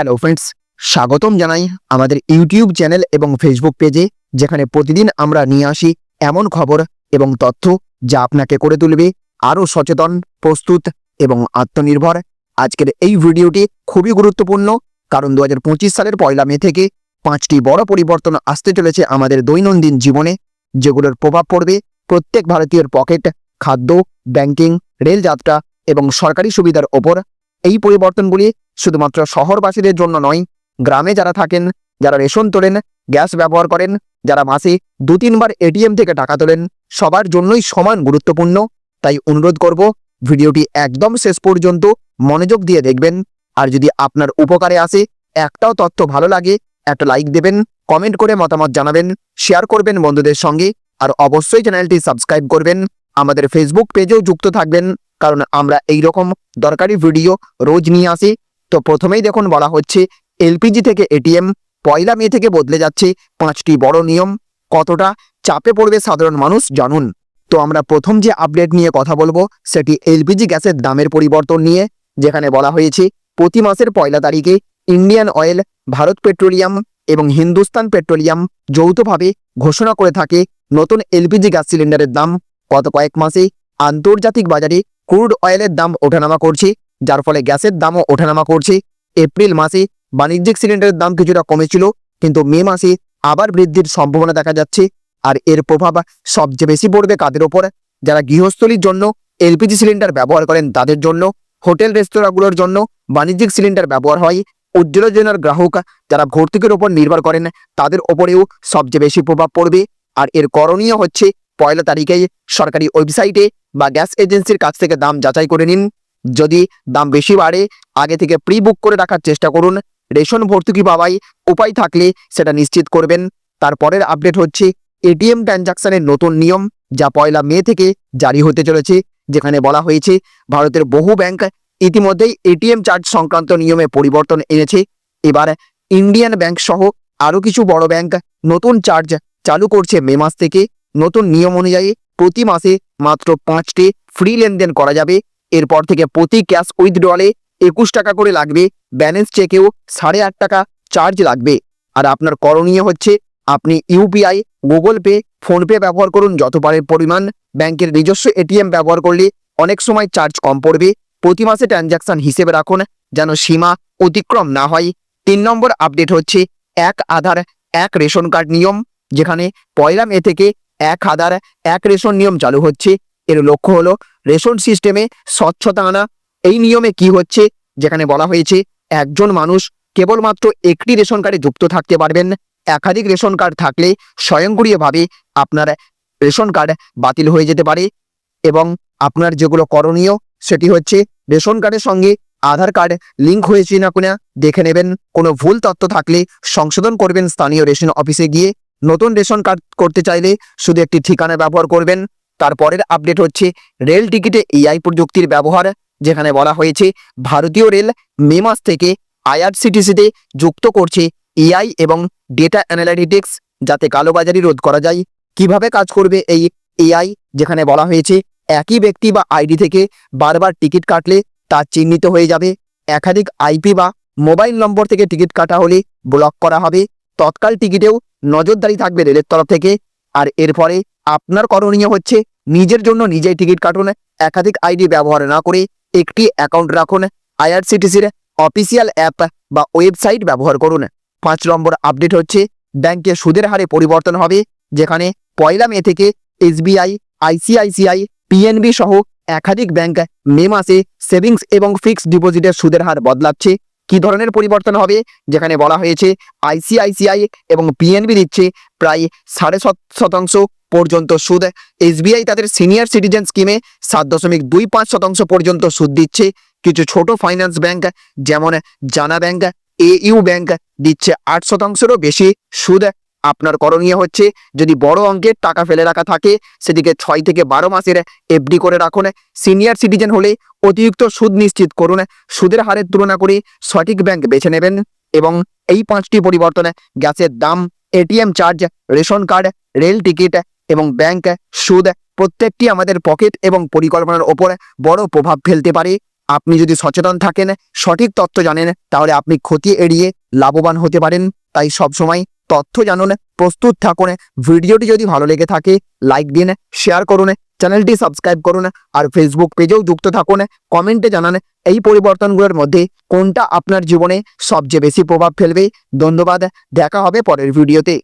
Hello friends স্বাগতম জানাই আমাদের ইউটিউব চ্যানেল এবং ফেসবুক পেজে যেখানে প্রতিদিন আমরা নিয়ে আসি এমন খবর এবং তথ্য যা আপনাকে করে তুলবে আরও সচেতন, প্রস্তুত এবং আত্মনির্ভর। আজকের এই ভিডিওটি খুবই গুরুত্বপূর্ণ, কারণ দু হাজার পঁচিশ সালের পয়লা মে থেকে পাঁচটি বড় পরিবর্তন আসতে চলেছে আমাদের দৈনন্দিন জীবনে, যেগুলোর প্রভাব পড়বে প্রত্যেক ভারতীয়র পকেট, খাদ্য ব্যাংকিং রেলযাত্রা এবং সরকারি সুবিধার ওপর। এই পরিবর্তনগুলি শুধুমাত্র শহরবাসীদের জন্য নয়, গ্রামে যারা থাকেন, যারা রেশন তোলেন, গ্যাস ব্যবহার করেন, যারা মাসে দু তিনবার এটিএম থেকে টাকা তোলেন, সবার জন্যই সমান গুরুত্বপূর্ণ। তাই অনুরোধ করব, ভিডিওটি একদম শেষ পর্যন্ত মনোযোগ দিয়ে দেখবেন। আর যদি আপনার উপকারে আসে, একটাও তথ্য ভালো লাগে, একটা লাইক দেবেন, কমেন্ট করে মতামত জানাবেন, শেয়ার করবেন বন্ধুদের সঙ্গে, আর অবশ্যই চ্যানেলটি সাবস্ক্রাইব করবেন। আমাদের ফেসবুক পেজেও যুক্ত থাকবেন, কারণ আমরা এই রকম দরকারি ভিডিও রোজ নিয়ে আসি। তো প্রথমেই দেখুন বলা হচ্ছে এলপিজি থেকে এটিএম পয়লা মে থেকে বদলে যাচ্ছে পাঁচটি বড় নিয়ম। কতটা চাপে পড়বে সাধারণ মানুষ জানুন। তো আমরা প্রথম যে আপডেট নিয়ে কথা বলব, সেটি এলপিজি গ্যাসের দামের পরিবর্তন নিয়ে, যেখানে বলা হয়েছে প্রতি মাসের পয়লা তারিখে ইন্ডিয়ান অয়েল, ভারত পেট্রোলিয়াম এবং হিন্দুস্তান পেট্রোলিয়াম যৌথভাবে ঘোষণা করে থাকে নতুন এলপিজি গ্যাস সিলিন্ডারের দাম। গত কয়েক মাসে আন্তর্জাতিক বাজারে ক্রুড অয়েলের দাম ওঠানামা করছে যার ফলে গ্যাসের দামও ওঠানামা করছে। এপ্রিল মাসে বাণিজ্যিক সিলিন্ডারের দাম কিছুটা কমেছিল, কিন্তু মে মাসে আবার বৃদ্ধির সম্ভাবনা দেখা যাচ্ছে, আর এর প্রভাব সবচেয়ে বেশি পড়বে কাদের ওপর? যারা গৃহস্থলীর জন্য এলপিজি সিলিন্ডার ব্যবহার করেন, তাদের জন্য, হোটেল রেস্তোরাঁগুলোর জন্য বাণিজ্যিক সিলিন্ডার ব্যবহার হয়। উজ্জ্বল যোজনার গ্রাহক যারা ভর্তুকির ওপর নির্ভর করেন, তাদের ওপরেও সবচেয়ে বেশি প্রভাব পড়বে। আর এর করণীয় হচ্ছে, পয়লা তারিখে সরকারি ওয়েবসাইটে বা গ্যাস এজেন্সির কাছ থেকে দাম যাচাই করে নিন। যদি দাম বেশি বাড়ে, আগে থেকে প্রি বুক করে রাখার চেষ্টা করুন। রেশন ভর্তুকি পাওয়াই উপায় থাকলে সেটা নিশ্চিত করবেন। তারপরের আপডেট হচ্ছে এটিএম ট্রানজাকশনের নতুন নিয়ম, যা পয়লা মে থেকে জারি হতে চলেছে, যেখানে বলা হয়েছে ভারতের বহু ব্যাংক ইতিমধ্যেই এটিএম চার্জ সংক্রান্ত নিয়মে পরিবর্তন এনেছে। এবার ইন্ডিয়ান ব্যাংক সহ আরও কিছু বড় ব্যাংক নতুন চার্জ চালু করছে মে মাস থেকে। নতুন নিয়ম অনুযায়ী প্রতি মাসে মাত্র পাঁচটি ফ্রি লেনদেন করা যাবে। এরপর থেকে প্রতি ক্যাশ উইথড্রলে একুশ টাকা করে লাগবে, ব্যালেন্স চেকেও সাড়ে আট টাকা চার্জ লাগবে। আর আপনার করণীয় হচ্ছে, আপনি ইউপিআই, গুগল পে, ফোনপে ব্যবহার করুন, যত পারে পরিমাণ ব্যাংকের নিজস্ব এটিএম ব্যবহার করলে অনেক সময় চার্জ কম পড়বে। প্রতি মাসে ট্রানজাকশন হিসেবে রাখুন, যেন সীমা অতিক্রম না হয়। তিন নম্বর আপডেট হচ্ছে, এক আধার, এক রেশন কার্ড নিয়ম, যেখানে পয়লা মে থেকে এক আধার, এক রেশন নিয়ম চালু হচ্ছে। এর লক্ষ্য হলো রেশন সিস্টেমে স্বচ্ছতা আনা। এই নিয়মে কি হচ্ছে? যেখানে বলা হয়েছে, একজন মানুষ কেবলমাত্র একটি রেশন কার্ডে যুক্ত থাকতে পারবেন। একাধিক রেশন কার্ড থাকলে স্বয়ংক্রিয়ভাবে আপনার রেশন কার্ড বাতিল হয়ে যেতে পারে এবং আপনার যেগুলো করণীয় সেটি হচ্ছে রেশন কার্ডের সঙ্গে আধার কার্ড লিঙ্ক হয়েছে না কিনা দেখে নেবেন। কোনো ভুল তথ্য থাকলে সংশোধন করবেন স্থানীয় রেশন অফিসে গিয়ে। নতুন রেশন কার্ড করতে চাইলে শুধু একটি ঠিকানা ব্যবহার করবেন। তারপরের আপডেট হচ্ছে রেল টিকিটে এআই প্রযুক্তির ব্যবহার, যেখানে বলা হয়েছে ভারতীয় রেল মে মাস থেকে আইআরসিটিসিতে যুক্ত করছে এআই এবং ডেটা অ্যানালিটিক্স যাতে কালোবাজারি রোধ করা যায়। কীভাবে কাজ করবে এই এআই যেখানে বলা হয়েছে একই ব্যক্তি বা আইডি থেকে বারবার টিকিট কাটলে তা চিহ্নিত হয়ে যাবে। একাধিক আইপি বা মোবাইল নম্বর থেকে টিকিট কাটা হলে ব্লক করা হবে। তৎকাল টিকিটেও নজরদারি থাকবে রেলের তরফ থেকে। আর এরপরে আপনার করণীয় হচ্ছে নিজের জন্য নিজেই টিকিট কাটুন, একাধিক আইডি ব্যবহার না করে একটি অ্যাকাউন্ট রাখুন আইআরসিটিসির অফিসিয়াল অ্যাপ বা ওয়েবসাইট ব্যবহার করুন। পাঁচ নম্বর আপডেট হচ্ছে, ব্যাংকে সুদের হারে পরিবর্তন হবে, যেখানে পয়লা মে থেকে এসবিআই আইসিআইসিআই পিএনবি সহ একাধিক ব্যাংক মে মাসে সেভিংস এবং ফিক্সড ডিপোজিটের সুদের হার বদলাচ্ছে। কি ধরনের পরিবর্তন হবে? যেখানে বলা হয়েছে আইসিআইসিআই এবং বিএনবি দিচ্ছে প্রায় সাড়ে শতাংশ পর্যন্ত সুদ। এসবিআই তাদের সিনিয়র সিটিজেন স্কিমে সাত দশমিক দুই পাঁচ শতাংশ পর্যন্ত সুদ দিচ্ছে। কিছু ছোট ফাইন্যান্স ব্যাংক যেমন জানা ব্যাংক এ ইউ ব্যাংক দিচ্ছে আট শতাংশেরও বেশি সুদ। আপনার করণীয় হচ্ছে যদি বড় অঙ্কের টাকা ফেলে রাখা থাকে, সেদিকে ছয় থেকে বারো মাসের এফডি করে রাখুন। সিনিয়র সিটিজেন হলে অতিরিক্ত সুদ নিশ্চিত করুন। সুদের হারের তুলনা করে সঠিক ব্যাংক বেছে নেবেন এবং এই পাঁচটি পরিবর্তনে, গ্যাসের দাম, ATM charge, ration card, rail ticket এবং ব্যাংক সুদ, প্রত্যেকটি আমাদের পকেট এবং পরিকল্পনার ওপর বড় প্রভাব ফেলতে পারে। আপনি যদি সচেতন থাকেন, সঠিক তথ্য জানেন, তাহলে আপনি ক্ষতি এড়িয়ে লাভবান হতে পারেন। তাই সবসময় তথ্য জানুন, প্রস্তুত থাকুন, ভিডিওটি যদি ভালো লেগে থাকে, লাইক দিন শেয়ার করুন, চ্যানেলটি সাবস্ক্রাইব করুন, আর ফেসবুক পেজেও যুক্ত থাকুন কমেন্টে জানান এই পরিবর্তনগুলোর মধ্যে কোনটা আপনার জীবনে সবচেয়ে বেশি প্রভাব ফেলবে। ধন্যবাদ, দেখা হবে পরের ভিডিওতে।